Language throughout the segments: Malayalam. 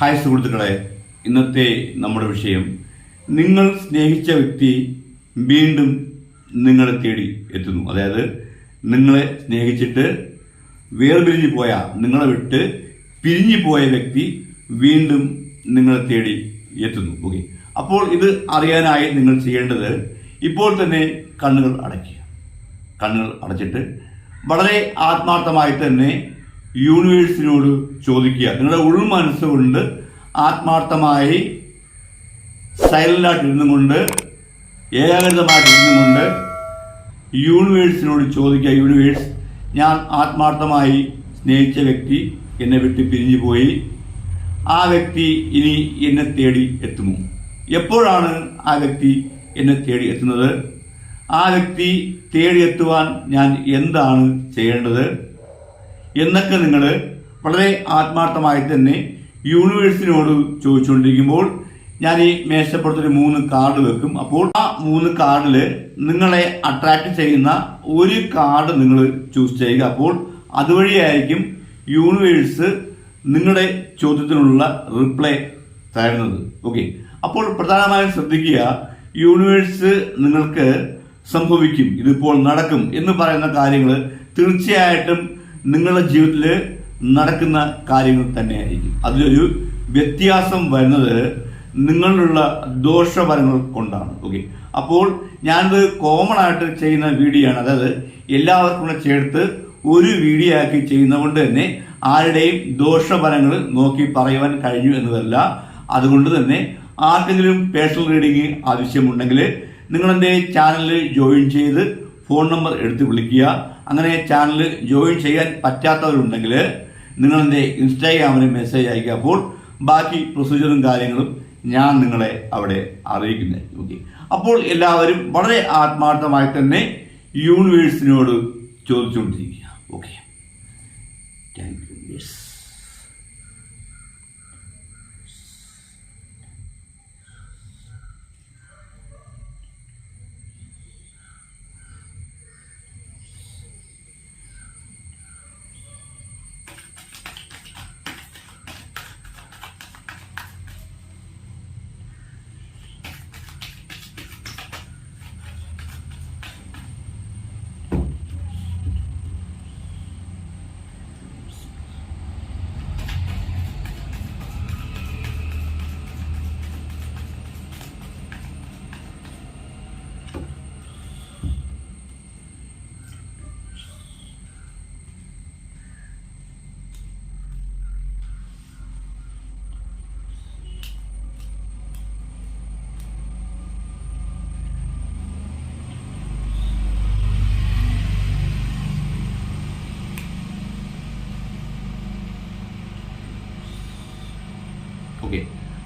ഹായ് സുഹൃത്തുക്കളെ ഇന്നത്തെ നമ്മുടെ വിഷയം നിങ്ങൾ സ്നേഹിച്ച വ്യക്തി വീണ്ടും നിങ്ങളെ തേടി എത്തുന്നു. അതായത് നിങ്ങളെ സ്നേഹിച്ചിട്ട് വേർപിരിഞ്ഞു പോയ നിങ്ങളെ വിട്ട് പിരിഞ്ഞു പോയ വ്യക്തി വീണ്ടും നിങ്ങളെ തേടി എത്തുന്നു. ഓക്കെ അപ്പോൾ ഇത് അറിയാനായി നിങ്ങൾ ചെയ്യേണ്ടത് ഇപ്പോൾ തന്നെ കണ്ണുകൾ അടയ്ക്കുക. കണ്ണുകൾ അടച്ചിട്ട് വളരെ ആത്മാർത്ഥമായി തന്നെ യൂണിവേഴ്സിനോട് ചോദിക്കുക. നിങ്ങളുടെ ഉൾ മനസ്സുകൊണ്ട് ആത്മാർത്ഥമായി സൈലന്റായിട്ടിരുന്നു ഇരുന്നുകൊണ്ട് ഏകാഗ്രതമായിട്ട് ഇരുന്നുകൊണ്ട് യൂണിവേഴ്സിനോട് ചോദിക്കുക യൂണിവേഴ്സ് ഞാൻ ആത്മാർത്ഥമായി സ്നേഹിച്ച വ്യക്തി എന്നെ വിട്ട് പിരിഞ്ഞു പോയി. ആ വ്യക്തി ഇനി എന്നെ തേടി എത്തുമോ? എപ്പോഴാണ് ആ വ്യക്തി എന്നെ തേടി എത്തുന്നത്? ആ വ്യക്തി തേടിയെത്തുവാൻ ഞാൻ എന്താണ് ചെയ്യേണ്ടത്? എന്നൊക്കെ നിങ്ങൾ വളരെ ആത്മാർത്ഥമായി തന്നെ യൂണിവേഴ്സിനോട് ചോദിച്ചുകൊണ്ടിരിക്കുമ്പോൾ ഞാൻ ഈ മേശപ്പുറത്തൊരു മൂന്ന് കാർഡ് വെക്കും. അപ്പോൾ ആ മൂന്ന് കാർഡിൽ നിങ്ങളെ അട്രാക്ട് ചെയ്യുന്ന ഒരു കാർഡ് നിങ്ങൾ ചൂസ് ചെയ്യുക. അപ്പോൾ അതുവഴിയായിരിക്കും യൂണിവേഴ്സ് നിങ്ങളുടെ ചോദ്യത്തിനുള്ള റിപ്ലൈ തരുന്നത്. ഓക്കെ അപ്പോൾ പ്രധാനമായും ശ്രദ്ധിക്കുക യൂണിവേഴ്സ് നിങ്ങൾക്ക് സംഭവിക്കും ഇതിപ്പോൾ നടക്കും എന്ന് പറയുന്ന കാര്യങ്ങൾ തീർച്ചയായിട്ടും നിങ്ങളുടെ ജീവിതത്തിൽ നടക്കുന്ന കാര്യങ്ങൾ തന്നെയായിരിക്കും. അതിലൊരു വ്യത്യാസം വരുന്നത് നിങ്ങളിലുള്ള ദോഷഫലങ്ങൾ കൊണ്ടാണ്. ഓക്കെ അപ്പോൾ ഞാനിത് കോമൺ ആയിട്ട് ചെയ്യുന്ന വീഡിയോ ആണ്. അതായത് എല്ലാവർക്കും കൂടെ ചേർത്ത് ഒരു വീഡിയോ ആക്കി ചെയ്യുന്നതുകൊണ്ട് തന്നെ ആരുടെയും ദോഷഫലങ്ങൾ നോക്കി പറയുവാൻ കഴിഞ്ഞു എന്നതല്ല. അതുകൊണ്ട് തന്നെ ആർക്കെങ്കിലും പേഴ്സണൽ റീഡിംഗ് ആവശ്യമുണ്ടെങ്കിൽ നിങ്ങളെന്റെ ചാനലിൽ ജോയിൻ ചെയ്ത് ഫോൺ നമ്പർ എടുത്ത് വിളിക്കുക. അങ്ങനെ ചാനൽ ജോയിൻ ചെയ്യാൻ പറ്റാത്തവരുണ്ടെങ്കിൽ നിങ്ങളെന്റെ ഇൻസ്റ്റാഗ്രാമിൽ മെസ്സേജ് അയക്കുക. അപ്പോൾ ബാക്കി പ്രൊസീജിയറും കാര്യങ്ങളും ഞാൻ നിങ്ങളെ അവിടെ അറിയിക്കുന്നത് ഓക്കെ അപ്പോൾ എല്ലാവരും വളരെ ആത്മാർത്ഥമായി തന്നെ യൂണിവേഴ്സിനോട് ചോദിച്ചുകൊണ്ടിരിക്കുക. ഓക്കെ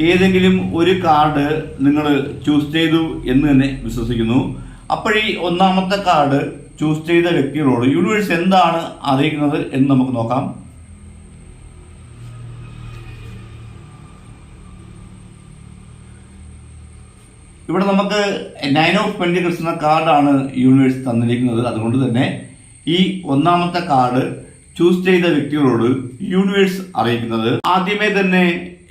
ഏതെങ്കിലും ഒരു കാർഡ് നിങ്ങൾ ചൂസ് ചെയ്തു എന്ന് തന്നെ വിശ്വസിക്കുന്നു. അപ്പോഴീ ഒന്നാമത്തെ കാർഡ് ചൂസ് ചെയ്ത വ്യക്തികളോട് യൂണിവേഴ്സ് എന്താണ് അറിയിക്കുന്നത് എന്ന് നമുക്ക് നോക്കാം. ഇവിടെ നമുക്ക് നയൻ ഓഫ് പെൻഡിക്കിൾസ് എന്ന കാർഡാണ് യൂണിവേഴ്സ് തന്നിരിക്കുന്നത്. അതുകൊണ്ട് തന്നെ ഈ ഒന്നാമത്തെ കാർഡ് ചൂസ് ചെയ്ത വ്യക്തികളോട് യൂണിവേഴ്സ് അറിയിക്കുന്നത്. ആദ്യമേ തന്നെ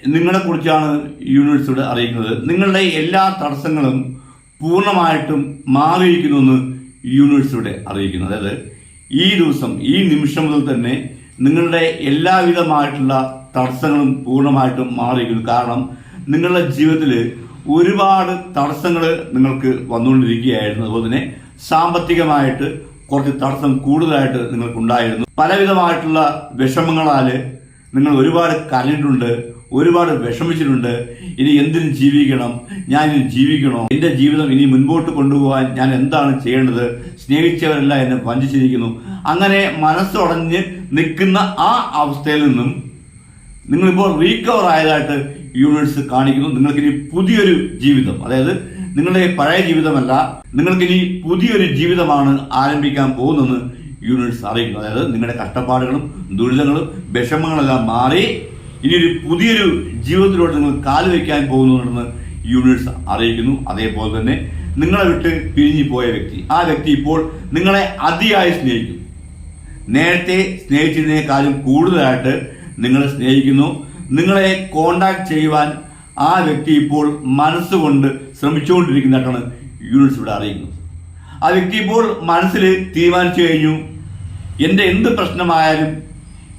നിങ്ങളെ കുറിച്ചാണ് യൂണിവേഴ്സ് അറിയിക്കുന്നത്. നിങ്ങളുടെ എല്ലാ തടസ്സങ്ങളും പൂർണമായിട്ടും മാറിയിരിക്കുന്നുവെന്ന് ഇവിടെ അറിയിക്കുന്നു അതായത് ഈ ദിവസം ഈ നിമിഷം മുതൽ തന്നെ നിങ്ങളുടെ എല്ലാവിധമായിട്ടുള്ള തടസ്സങ്ങളും പൂർണമായിട്ടും മാറിയിരിക്കുന്നു. കാരണം നിങ്ങളുടെ ജീവിതത്തിൽ ഒരുപാട് തടസ്സങ്ങൾ നിങ്ങൾക്ക് വന്നുകൊണ്ടിരിക്കുകയായിരുന്നു. അതുപോലെ തന്നെ സാമ്പത്തികമായിട്ട് കുറച്ച് തടസ്സം കൂടുതലായിട്ട് നിങ്ങൾക്കുണ്ടായിരുന്നു. പലവിധമായിട്ടുള്ള വിഷമങ്ങളാൽ നിങ്ങൾ ഒരുപാട് കരഞ്ഞിട്ടുണ്ട്. ഒരുപാട് വിഷമിച്ചിട്ടുണ്ട്. ഇനി എന്തിനും ജീവിക്കണം? ഞാൻ ഇനി ജീവിക്കണോ? എന്റെ ജീവിതം ഇനി മുൻപോട്ട് കൊണ്ടുപോകാൻ ഞാൻ എന്താണ് ചെയ്യേണ്ടത്? സ്നേഹിച്ചവരല്ല എന്നെ വഞ്ചിച്ചിരിക്കുന്നു. അങ്ങനെ മനസ്സുടഞ്ഞ് നിൽക്കുന്ന ആ അവസ്ഥയിൽ നിന്നും നിങ്ങളിപ്പോൾ റീകവർ ആയതായിട്ട് യൂണിവേഴ്സ് കാണിക്കുന്നു. നിങ്ങൾക്ക് ഇനി പുതിയൊരു ജീവിതം. അതായത് നിങ്ങളുടെ പഴയ ജീവിതമല്ല നിങ്ങൾക്ക് ഇനി പുതിയൊരു ജീവിതമാണ് ആരംഭിക്കാൻ പോകുന്നതെന്ന് യൂണിവേഴ്സ് അറിയിക്കുന്നു അതായത് നിങ്ങളുടെ കഷ്ടപ്പാടുകളും ദുരിതങ്ങളും വിഷമങ്ങളെല്ലാം മാറി ഇനി ഒരു പുതിയൊരു ജീവിതത്തിലോട്ട് നിങ്ങൾ കാൽ വയ്ക്കാൻ പോകുന്നുണ്ടെന്ന് യൂണിവേഴ്സ് അറിയിക്കുന്നു. അതേപോലെ തന്നെ നിങ്ങളെ വിട്ട് പിരിഞ്ഞു പോയ വ്യക്തി ആ വ്യക്തി ഇപ്പോൾ നിങ്ങളെ അതിയായി സ്നേഹിക്കുന്നു നേരത്തെ സ്നേഹിച്ചതിനേക്കാളും കൂടുതലായിട്ട് നിങ്ങളെ സ്നേഹിക്കുന്നു. നിങ്ങളെ കോണ്ടാക്ട് ചെയ്യുവാൻ ആ വ്യക്തി ഇപ്പോൾ മനസ്സുകൊണ്ട് ശ്രമിച്ചുകൊണ്ടിരിക്കുന്നതാണ് യൂണിവേഴ്സ് ഇവിടെ അറിയിക്കുന്നത്. ആ വ്യക്തി ഇപ്പോൾ മനസ്സിൽ തീരുമാനിച്ചു കഴിഞ്ഞു. എന്റെ എന്ത് പ്രശ്നമായാലും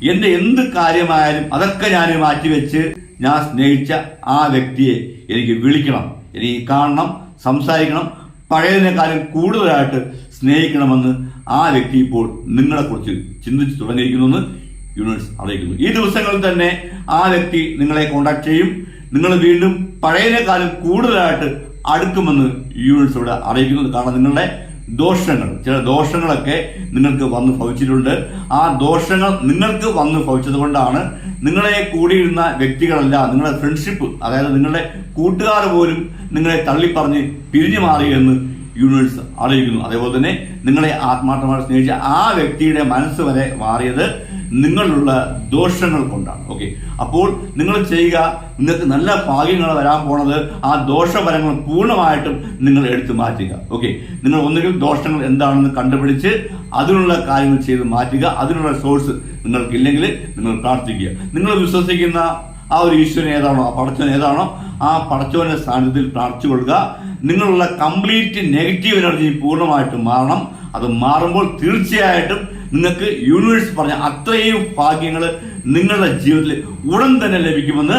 എന്റെ എന്ത് കാര്യമായാലും അതൊക്കെ ഞാൻ മാറ്റിവെച്ച് ഞാൻ സ്നേഹിച്ച ആ വ്യക്തിയെ എനിക്ക് വിളിക്കണം. എനിക്ക് കാണണം സംസാരിക്കണം. പഴയതിനേക്കാളും കൂടുതലായിട്ട് സ്നേഹിക്കണമെന്ന് ആ വ്യക്തി ഇപ്പോൾ നിങ്ങളെക്കുറിച്ച് ചിന്തിച്ചു തുടങ്ങിയിരിക്കുന്നുവെന്ന് യൂണിവേഴ്സ് അറിയിക്കുന്നു. ഈ ദിവസങ്ങളിൽ തന്നെ ആ വ്യക്തി നിങ്ങളെ കോണ്ടാക്ട് ചെയ്യും. നിങ്ങൾ വീണ്ടും പഴയതിനേക്കാളും കൂടുതലായിട്ട് അടുക്കുമെന്ന് യൂണിവേഴ്സ് ഇവിടെ അറിയിക്കുന്നു. കാരണം നിങ്ങളുടെ ദോഷങ്ങൾ. ചില ദോഷങ്ങളൊക്കെ നിങ്ങൾക്ക് വന്നു ഭവിച്ചിട്ടുണ്ട്. ആ ദോഷങ്ങൾ നിങ്ങൾക്ക് വന്നു ഭവിച്ചത് കൊണ്ടാണ് നിങ്ങളെ കൂടിയിരുന്ന വ്യക്തികളല്ല നിങ്ങളുടെ ഫ്രണ്ട്ഷിപ്പ് അതായത് നിങ്ങളുടെ കൂട്ടുകാർ പോലും നിങ്ങളെ തള്ളിപ്പറഞ്ഞ് പിരിഞ്ഞു മാറി എന്ന് യൂണിവേഴ്സ് അറിയിക്കുന്നു. അതേപോലെ തന്നെ നിങ്ങളെ ആത്മാർത്ഥമായി സ്നേഹിച്ച ആ വ്യക്തിയുടെ മനസ്സ് വരെ മാറിയത് നിങ്ങളിലുള്ള ദോഷങ്ങൾ കൊണ്ടാണ്. ഓക്കെ അപ്പോൾ നിങ്ങൾ ചെയ്യുക നിങ്ങൾക്ക് നല്ല ഭാഗ്യങ്ങൾ വരാൻ പോണത് ആ ദോഷഫലങ്ങൾ പൂർണമായിട്ടും നിങ്ങൾ എടുത്തു മാറ്റുക. ഓക്കെ നിങ്ങൾ ഒന്നുകിൽ ദോഷങ്ങൾ എന്താണെന്ന് കണ്ടുപിടിച്ച് അതിനുള്ള കാര്യങ്ങൾ ചെയ്ത് മാറ്റുക അതിനുള്ള സോഴ്സ് നിങ്ങൾക്കില്ലെങ്കിൽ നിങ്ങൾ പ്രാർത്ഥിക്കുക. നിങ്ങൾ വിശ്വസിക്കുന്ന ആ ഒരു ഈശ്വരൻ ഏതാണോ ആ പടച്ചവൻ ഏതാണോ ആ പടച്ചവന്റെ സാന്നിധ്യത്തിൽ പ്രാർത്ഥിച്ചു കൊള്ളുക. നിങ്ങളുള്ള കംപ്ലീറ്റ് നെഗറ്റീവ് എനർജി പൂർണമായിട്ടും മാറണം. അത് മാറുമ്പോൾ തീർച്ചയായിട്ടും നിങ്ങൾക്ക് യൂണിവേഴ്സ് പറഞ്ഞ അത്രയും ഭാഗ്യങ്ങൾ നിങ്ങളുടെ ജീവിതത്തിൽ ഉടൻ തന്നെ ലഭിക്കുമെന്ന്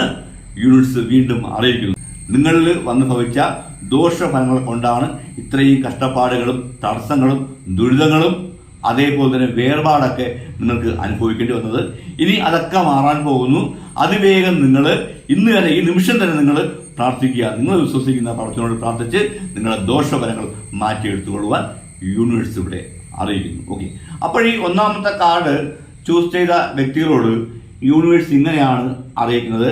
യൂണിവേഴ്സ് വീണ്ടും അറിയിക്കുന്നു. നിങ്ങളിൽ വന്നു ഭവിച്ച ദോഷഫലങ്ങൾ കൊണ്ടാണ് ഇത്രയും കഷ്ടപ്പാടുകളും തടസ്സങ്ങളും ദുരിതങ്ങളും അതേപോലെ തന്നെ വേർപാടൊക്കെ നിങ്ങൾക്ക് അനുഭവിക്കേണ്ടി വന്നത്. ഇനി അതൊക്കെ മാറാൻ പോകുന്നു. അതിവേഗം നിങ്ങൾ ഇന്ന് തന്നെ ഈ നിമിഷം തന്നെ നിങ്ങൾ പ്രാർത്ഥിക്കുക. നിങ്ങൾ വിശ്വസിക്കുന്ന പടത്തിനോട് പ്രാർത്ഥിച്ച് നിങ്ങളുടെ ദോഷഫലങ്ങൾ മാറ്റിയെടുത്തുകൊള്ളുവാൻ യൂണിവേഴ്സ് ഇവിടെ അറിയിക്കുന്നു. ഓക്കെ അപ്പോൾ ഈ ഒന്നാമത്തെ കാർഡ് ചൂസ് ചെയ്ത വ്യക്തികളോട് യൂണിവേഴ്സ് ഇങ്ങനെയാണ് അറിയിക്കുന്നത്.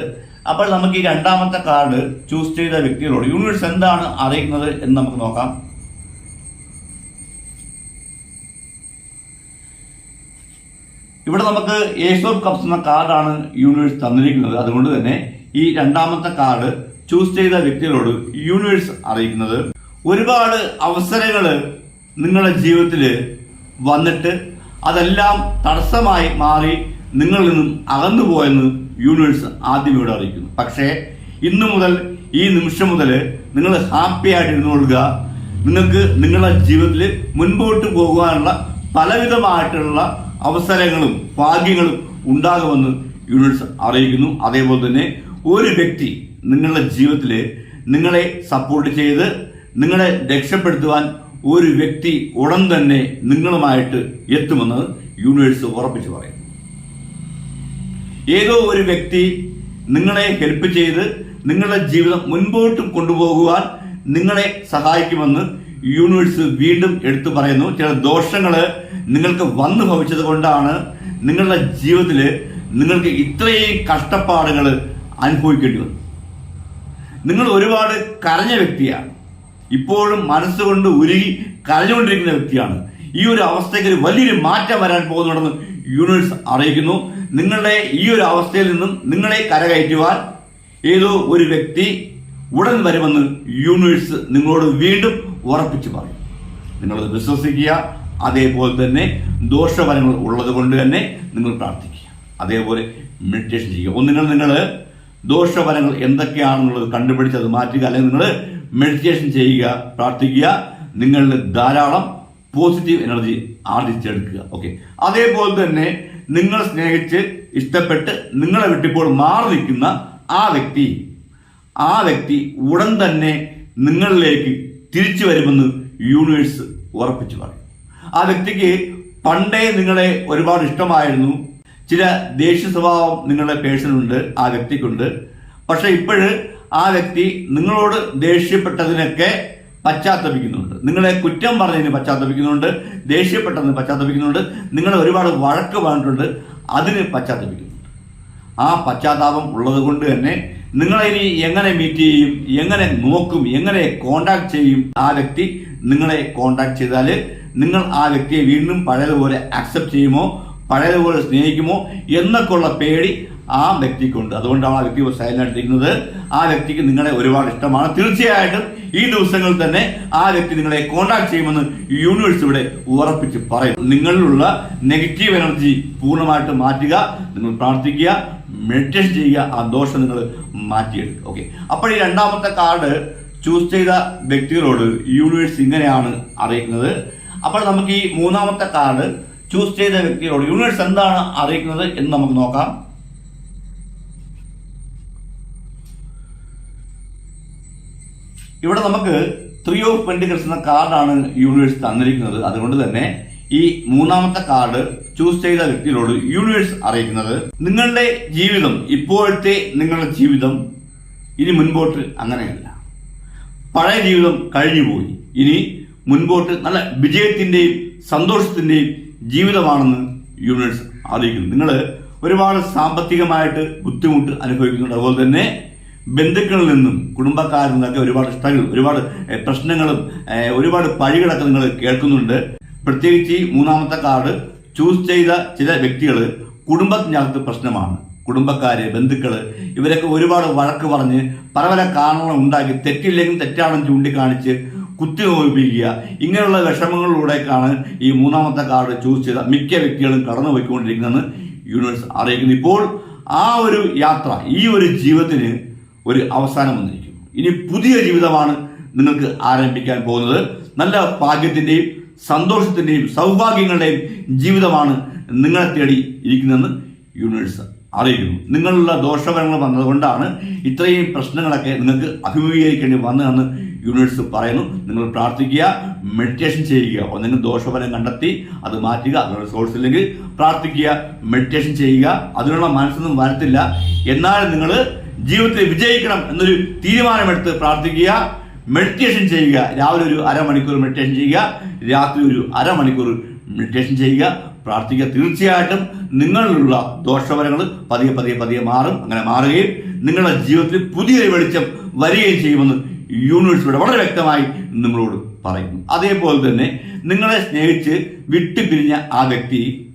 അപ്പോൾ നമുക്ക് ഈ രണ്ടാമത്തെ കാർഡ് ചൂസ് ചെയ്ത വ്യക്തികളോട് യൂണിവേഴ്സ് എന്താണ് അറിയിക്കുന്നത് എന്ന് നമുക്ക് നോക്കാം. ഇവിടെ നമുക്ക് ഏസ് ഓഫ് കപ്സ് എന്ന കാർഡാണ് യൂണിവേഴ്സ് തന്നിരിക്കുന്നത്. അതുകൊണ്ട് തന്നെ ഈ രണ്ടാമത്തെ കാർഡ് ചൂസ് ചെയ്ത വ്യക്തികളോട് യൂണിവേഴ്സ് അറിയിക്കുന്നത്. ഒരുപാട് അവസരങ്ങൾ നിങ്ങളുടെ ജീവിതത്തിൽ വന്നിട്ട് അതെല്ലാം തടസ്സമായി മാറി നിങ്ങളിൽ നിന്നും അകന്നു പോയെന്ന് യൂണിവേഴ്സ് ആദ്യം ഇവിടെ അറിയിക്കുന്നു. പക്ഷേ ഇന്നു മുതൽ ഈ നിമിഷം മുതൽ നിങ്ങൾ ഹാപ്പി ആയിട്ട് ഇരുന്നുകൊള്ളുക നിങ്ങൾക്ക് നിങ്ങളുടെ ജീവിതത്തിൽ മുൻപോട്ട് പോകുവാനുള്ള പലവിധമായിട്ടുള്ള അവസരങ്ങളും ഭാഗ്യങ്ങളും ഉണ്ടാകുമെന്ന് യൂണിവേഴ്സ് അറിയിക്കുന്നു. അതേപോലെ തന്നെ ഒരു വ്യക്തി നിങ്ങളുടെ ജീവിതത്തിൽ നിങ്ങളെ സപ്പോർട്ട് ചെയ്ത് നിങ്ങളെ രക്ഷപ്പെടുത്തുവാൻ ഒരു വ്യക്തി ഉടൻ തന്നെ നിങ്ങളുമായിട്ട് എത്തുമെന്ന് യൂണിവേഴ്സ് ഉറപ്പിച്ചു പറയും. ഏതോ ഒരു വ്യക്തി നിങ്ങളെ ഹെൽപ്പ് ചെയ്ത് നിങ്ങളുടെ ജീവിതം മുൻപോട്ട് കൊണ്ടുപോകുവാൻ നിങ്ങളെ സഹായിക്കുമെന്ന് യൂണിവേഴ്സ് വീണ്ടും എടുത്തു പറയുന്നു. ചില ദോഷങ്ങൾ നിങ്ങൾക്ക് വന്നു ഭവിച്ചത് കൊണ്ടാണ് നിങ്ങളുടെ ജീവിതത്തിൽ നിങ്ങൾക്ക് ഇത്രയും കഷ്ടപ്പാടുകൾ അനുഭവിക്കേണ്ടി വന്നു നിങ്ങൾ ഒരുപാട് കരഞ്ഞ വ്യക്തിയാണ്. ഇപ്പോഴും മനസ്സുകൊണ്ട് ഉരുകി കരഞ്ഞുകൊണ്ടിരിക്കുന്ന വ്യക്തിയാണ്. ഈ ഒരു അവസ്ഥയ്ക്ക് ഒരു വലിയൊരു മാറ്റം വരാൻ പോകുന്നുണ്ടെന്ന് യൂണിവേഴ്സ് അറിയിക്കുന്നു. നിങ്ങളുടെ ഈ ഒരു അവസ്ഥയിൽ നിന്നും നിങ്ങളെ കരകയറ്റുവാൻ ഏതോ ഒരു വ്യക്തി ഉടൻ വരുമെന്ന് യൂണിവേഴ്സ് നിങ്ങളോട് വീണ്ടും ഉറപ്പിച്ചു പറയും. നിങ്ങളത് വിശ്വസിക്കുക. അതേപോലെ തന്നെ ദോഷഫലങ്ങൾ ഉള്ളത് കൊണ്ട് തന്നെ നിങ്ങൾ പ്രാർത്ഥിക്കുക. അതേപോലെ മെഡിറ്റേഷൻ ചെയ്യുക. ഒന്നുകിൽ നിങ്ങൾ ദോഷഫലങ്ങൾ എന്തൊക്കെയാണെന്നുള്ളത് കണ്ടുപിടിച്ച് അത് മാറ്റുക. അല്ലെങ്കിൽ നിങ്ങൾ മെഡിറ്റേഷൻ ചെയ്യുക പ്രാർത്ഥിക്കുക നിങ്ങളിൽ ധാരാളം പോസിറ്റീവ് എനർജി ആർജിച്ചെടുക്കുക. ഓക്കെ അതേപോലെ തന്നെ നിങ്ങൾ സ്നേഹിച്ച് ഇഷ്ടപ്പെട്ട് നിങ്ങളെ വിട്ടിപ്പോൾ മാറി നിൽക്കുന്ന ആ വ്യക്തി ആ വ്യക്തി ഉടൻ തന്നെ നിങ്ങളിലേക്ക് തിരിച്ചു വരുമെന്ന് യൂണിവേഴ്സ് ഉറപ്പിച്ചു പറയും. ആ വ്യക്തിക്ക് പണ്ടേ നിങ്ങളെ ഒരുപാട് ഇഷ്ടമായിരുന്നു. ചില ദേഷ്യ സ്വഭാവം നിങ്ങളുടെ പേഴ്സണുണ്ട് ആ വ്യക്തിക്കുണ്ട്. പക്ഷെ ഇപ്പോഴ് ആ വ്യക്തി നിങ്ങളോട് ദേഷ്യപ്പെട്ടതിനൊക്കെ പശ്ചാത്തപിക്കുന്നുണ്ട്. നിങ്ങളെ കുറ്റം പറഞ്ഞതിന് പശ്ചാത്തപിക്കുന്നുണ്ട് ദേഷ്യപ്പെട്ടതിന് പശ്ചാത്തപിക്കുന്നുണ്ട് നിങ്ങളെ ഒരുപാട് വഴക്ക് പറഞ്ഞിട്ടുണ്ട് അതിന് പശ്ചാത്തപിക്കുന്നുണ്ട്. ആ പശ്ചാത്താപം ഉള്ളത് കൊണ്ട് തന്നെ നിങ്ങളെ ഇനി എങ്ങനെ മീറ്റ് ചെയ്യും എങ്ങനെ നോക്കും എങ്ങനെ കോണ്ടാക്ട് ചെയ്യും ആ വ്യക്തി നിങ്ങളെ കോണ്ടാക്ട് ചെയ്താൽ നിങ്ങൾ ആ വ്യക്തിയെ വീണ്ടും പഴയതുപോലെ അക്സെപ്റ്റ് ചെയ്യുമോ പഴയതുപോലെ സ്നേഹിക്കുമോ എന്നൊക്കെയുള്ള പേടി ആ വ്യക്തിക്കുണ്ട്. അതുകൊണ്ടാണ് ആ വ്യക്തി സൈലന്റ് ആയിട്ടിരിക്കുന്നത് ആ വ്യക്തിക്ക് നിങ്ങളെ ഒരുപാട് ഇഷ്ടമാണ്. തീർച്ചയായിട്ടും ഈ ദിവസങ്ങളിൽ തന്നെ ആ വ്യക്തി നിങ്ങളെ കോണ്ടാക്ട് ചെയ്യുമെന്ന് യൂണിവേഴ്സ് ഇവിടെ ഉറപ്പിച്ച് പറയും നിങ്ങളിലുള്ള നെഗറ്റീവ് എനർജി പൂർണമായിട്ട് മാറ്റുക നിങ്ങൾ പ്രാർത്ഥിക്കുക മെഡിറ്റേഷൻ ചെയ്യുക ആ ദോഷം നിങ്ങൾ മാറ്റിയെടുക്കുക. ഓക്കെ അപ്പോൾ ഈ രണ്ടാമത്തെ കാർഡ് ചൂസ് ചെയ്ത വ്യക്തികളോട് യൂണിവേഴ്സ് ഇങ്ങനെയാണ് അറിയിക്കുന്നത്. അപ്പോൾ നമുക്ക് ഈ മൂന്നാമത്തെ കാർഡ് ചൂസ് ചെയ്ത വ്യക്തികളോട് യൂണിവേഴ്സ് എന്താണ് അറിയിക്കുന്നത് എന്ന് നമുക്ക് നോക്കാം. ഇവിടെ നമുക്ക് ത്രീ ഓഫ് പെൻഡിക്കൽസ് എന്ന കാർഡാണ് യൂണിവേഴ്സ് തന്നിരിക്കുന്നത്. അതുകൊണ്ട് തന്നെ ഈ മൂന്നാമത്തെ കാർഡ് ചൂസ് ചെയ്ത വ്യക്തികളോട് യൂണിവേഴ്സ് അറിയിക്കുന്നത് നിങ്ങളുടെ ജീവിതം ഇപ്പോഴത്തെ നിങ്ങളുടെ ജീവിതം ഇനി മുൻപോട്ട് അങ്ങനെയല്ല. പഴയ ജീവിതം കഴിഞ്ഞുപോയി ഇനി മുൻപോട്ട് നല്ല വിജയത്തിന്റെയും സന്തോഷത്തിന്റെയും ജീവിതമാണെന്ന് യൂണിവേഴ്സ് അറിയിക്കുന്നു. നിങ്ങൾ ഒരുപാട് സാമ്പത്തികമായിട്ട് ബുദ്ധിമുട്ട് അനുഭവിക്കുന്നുണ്ട്. അതുപോലെ തന്നെ ബന്ധുക്കളിൽ നിന്നും കുടുംബക്കാരിൽ നിന്നൊക്കെ ഒരുപാട് ഇഷ്ടങ്ങൾ ഒരുപാട് പ്രശ്നങ്ങളും ഒരുപാട് പഴികളൊക്കെ നിങ്ങൾ കേൾക്കുന്നുണ്ട്. പ്രത്യേകിച്ച് ഈ മൂന്നാമത്തെ കാർഡ് ചൂസ് ചെയ്ത ചില വ്യക്തികൾ കുടുംബത്തിനകത്ത് പ്രശ്നമാണ്. കുടുംബക്കാര് ബന്ധുക്കൾ ഇവരൊക്കെ ഒരുപാട് വഴക്ക് പറഞ്ഞ് പല പല കാരണങ്ങൾ ഉണ്ടാക്കി തെറ്റില്ലെങ്കിൽ തെറ്റാണെന്ന് ചൂണ്ടിക്കാണിച്ച് കുത്തി നോയിപ്പിക്കുക ഇങ്ങനെയുള്ള വിഷമങ്ങളിലൂടെയൊക്കെയാണ് ഈ മൂന്നാമത്തെ കാർഡ് ചൂസ് ചെയ്ത മിക്ക വ്യക്തികളും കടന്നു പോയിക്കൊണ്ടിരിക്കുന്നതെന്ന് യൂണിവേഴ്സ് അറിയിക്കുന്നു. ഇപ്പോൾ ആ ഒരു യാത്ര ഈ ഒരു ജീവിതത്തിന് ഒരു അവസാനം വന്നിരിക്കും. ഇനി പുതിയ ജീവിതമാണ് നിങ്ങൾക്ക് ആരംഭിക്കാൻ പോകുന്നത്. നല്ല ഭാഗ്യത്തിന്റെയും സന്തോഷത്തിന്റെയും സൗഭാഗ്യങ്ങളുടെയും ജീവിതമാണ് നിങ്ങളെ തേടി ഇരിക്കുന്നതെന്ന് യൂണിവേഴ്സ് അറിയിക്കുന്നു നിങ്ങളുള്ള ദോഷഫലങ്ങൾ വന്നതുകൊണ്ടാണ് ഇത്രയും പ്രശ്നങ്ങളൊക്കെ നിങ്ങൾക്ക് അഭിമുഖീകരിക്കേണ്ടി വന്നതെന്ന് യൂണിവേഴ്സ് പറയുന്നു. നിങ്ങൾ പ്രാർത്ഥിക്കുക മെഡിറ്റേഷൻ ചെയ്യുക. ഒന്നെങ്കിൽ ദോഷഫലം കണ്ടെത്തി അത് മാറ്റുക. അതിനുള്ള സോഴ്സ് ഇല്ലെങ്കിൽ പ്രാർത്ഥിക്കുക മെഡിറ്റേഷൻ ചെയ്യുക. അതിനുള്ള മനസ്സൊന്നും വരത്തില്ല. എന്നാൽ നിങ്ങൾ ജീവിതത്തിൽ വിജയിക്കണം എന്നൊരു തീരുമാനമെടുത്ത് പ്രാർത്ഥിക്കുക. മെഡിറ്റേഷൻ ചെയ്യുക. രാവിലെ ഒരു അരമണിക്കൂർ മെഡിറ്റേഷൻ ചെയ്യുക. രാത്രി ഒരു അരമണിക്കൂർ മെഡിറ്റേഷൻ ചെയ്യുക. പ്രാർത്ഥിക്കുക. തീർച്ചയായിട്ടും നിങ്ങളിലുള്ള ദോഷഫലങ്ങൾ പതിയെ പതിയെ പതിയെ മാറും. അങ്ങനെ മാറുകയും നിങ്ങളുടെ ജീവിതത്തിൽ പുതിയൊരു വെളിച്ചം വരികയും ചെയ്യുമെന്ന് യൂണിവേഴ്സിലൂടെ വളരെ വ്യക്തമായി നിങ്ങളോട് പറയുന്നു. അതേപോലെ തന്നെ നിങ്ങളെ സ്നേഹിച്ച് വിട്ടുപിരിഞ്ഞ ആ വ്യക്തി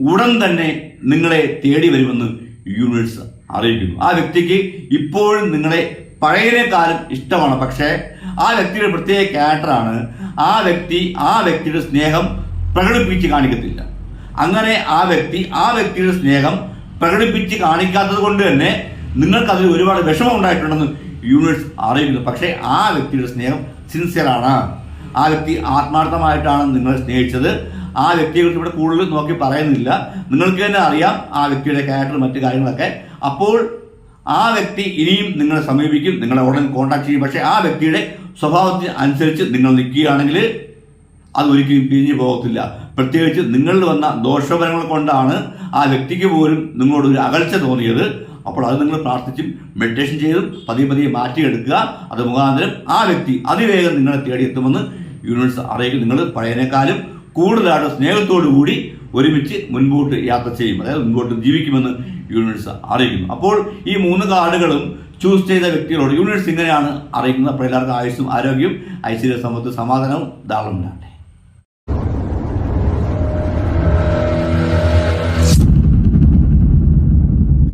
ഉടൻ തന്നെ നിങ്ങളെ തേടി വരുമെന്ന് യൂണിവേഴ്സ് അറിയിക്കുന്നു. ആ വ്യക്തിക്ക് ഇപ്പോഴും നിങ്ങളെ പഴയതിനേക്കാളും ഇഷ്ടമാണ്. പക്ഷേ ആ വ്യക്തിയുടെ പ്രത്യേക ക്യാരക്ടറാണ് ആ വ്യക്തി ആ വ്യക്തിയുടെ സ്നേഹം പ്രകടിപ്പിച്ച് കാണിക്കത്തില്ല. അങ്ങനെ ആ വ്യക്തി ആ വ്യക്തിയുടെ സ്നേഹം പ്രകടിപ്പിച്ച് കാണിക്കാത്തത് കൊണ്ട് തന്നെ നിങ്ങൾക്കതിൽ ഒരുപാട് വിഷമം ഉണ്ടായിട്ടുണ്ടെന്ന് യൂണിവേഴ്സ് അറിയുന്നു. പക്ഷേ ആ വ്യക്തിയുടെ സ്നേഹം സിൻസിയറാണ് ആ വ്യക്തി ആത്മാർത്ഥമായിട്ടാണ് നിങ്ങളെ സ്നേഹിച്ചത്. ആ വ്യക്തിയെ കുറിച്ച് ഇവിടെ കൂടുതൽ നോക്കി പറയുന്നില്ല. നിങ്ങൾക്ക് തന്നെ അറിയാം ആ വ്യക്തിയുടെ ക്യാരക്ടർ മറ്റു കാര്യങ്ങളൊക്കെ. അപ്പോൾ ആ വ്യക്തി ഇനിയും നിങ്ങളെ സമീപിക്കും നിങ്ങളെ ഉടൻ കോൺടാക്ട് ചെയ്യും. പക്ഷേ ആ വ്യക്തിയുടെ സ്വഭാവത്തിന് അനുസരിച്ച് നിങ്ങൾ നിൽക്കുകയാണെങ്കിൽ അത് ഒരിക്കലും പിരിഞ്ഞു പോകത്തില്ല. പ്രത്യേകിച്ച് നിങ്ങളിൽ വന്ന ദോഷഫലങ്ങൾ കൊണ്ടാണ് ആ വ്യക്തിക്ക് പോലും നിങ്ങളോട് ഒരു അകൽച്ച തോന്നിയത്. അപ്പോൾ അത് നിങ്ങൾ പ്രാർത്ഥിച്ചും മെഡിറ്റേഷൻ ചെയ്തും പതിയെ പതിയെ മാറ്റിയെടുക്കുക. അത് മുഖാന്തരം ആ വ്യക്തി അതിവേഗം നിങ്ങളെ തേടിയെത്തുമെന്ന് യൂണിവേഴ്സ് അറിയിക്കും നിങ്ങൾ പഴയതിനേക്കാളും കൂടുതലായിട്ട് സ്നേഹത്തോടു കൂടി ഒരുമിച്ച് മുൻപോട്ട് യാത്ര ചെയ്യും. അതായത് മുൻപോട്ട് ജീവിക്കുമെന്ന് യൂണിവേഴ്സ് അറിയിക്കുന്നു. അപ്പോൾ ഈ മൂന്ന് കാർഡുകളും ചൂസ് ചെയ്ത വ്യക്തികളോട് യൂണിവേഴ്സ് ഇങ്ങനെയാണ് അറിയിക്കുന്നത്. അപ്പോൾ എല്ലാവർക്കും ആയുസ്സും ആരോഗ്യവും ഐശ്വര്യ സമ്പത്ത് സമാധാനവും ധാരാളം ഉണ്ടാകട്ടെ.